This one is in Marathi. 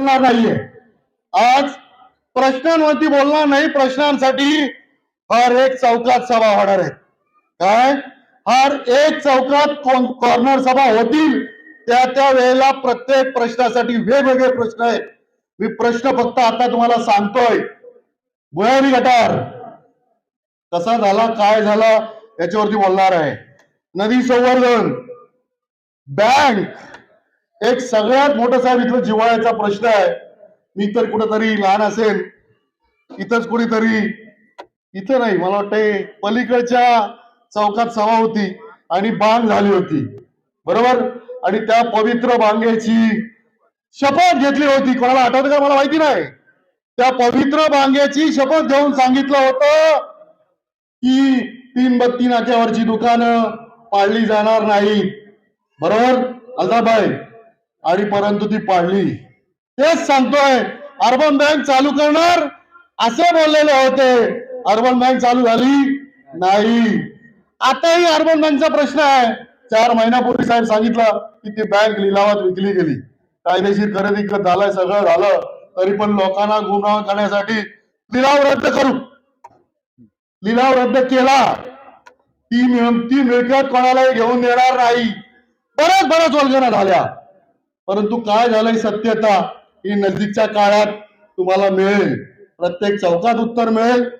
बोलणार नाहीये. आज प्रश्नांवरती बोलणार नाही प्रश्नांसाठी हर एक चौकात सभा होणार आहे. काय? हर एक चौकात कॉर्नर सभा होतील त्या त्या वेळेला प्रत्येक प्रश्नासाठी वेगवेगळे प्रश्न आहेत. मी प्रश्न फक्त आता तुम्हाला सांगतोय. भुयारी गटार. कसा झाला काय झाला याच्यावरती बोलणार आहे. नदी संवर्धन. बँक. एक सगळ्यात मोठं साहेब इथं जिव्हाळ्याचा प्रश्न आहे. मी तर कुठेतरी लहान असेल. इथंच कुणीतरी इथं नाही मला वाटतंय पलीकडच्या चौकात सभा होती आणि बांग झाली होती. बरोबर? आणि त्या पवित्र बांगेची शपथ घेतली होती. कोणाला आठवत का? मला माहिती नाही. त्या पवित्र बांगेची शपथ घेऊन सांगितलं होतं की तीन बत्ती नाक्यावरची दुकानं पाळली जाणार नाहीत बरोबर? अल्लाबाई आणि परंतु ती पाडली. तेच सांगतोय अर्बन बँक चालू करणार? असे बोललेले होते. अर्बन बँक चालू झाली? नाही. आताही अर्बन बँकचा प्रश्न आहे. चार महिन्यापूर्वी साहेब सांगितलं की ती बँक लिलावात विकली गेली. कायदेशीर खरेदी झालंय सगळं झालं. तरी पण लोकांना गुन्हा करण्यासाठी लिलाव रद्द करू. लिलाव रद्द केला. ती ती मिळकत कोणालाही घेऊन देणार नाही. बऱ्याच बऱ्याच वल्गना झाल्या. परंतु काय झालंय सत्यता? ही नजीकच्या काळात तुम्हाला मिळेल. प्रत्येक चौकात उत्तर मिळेल.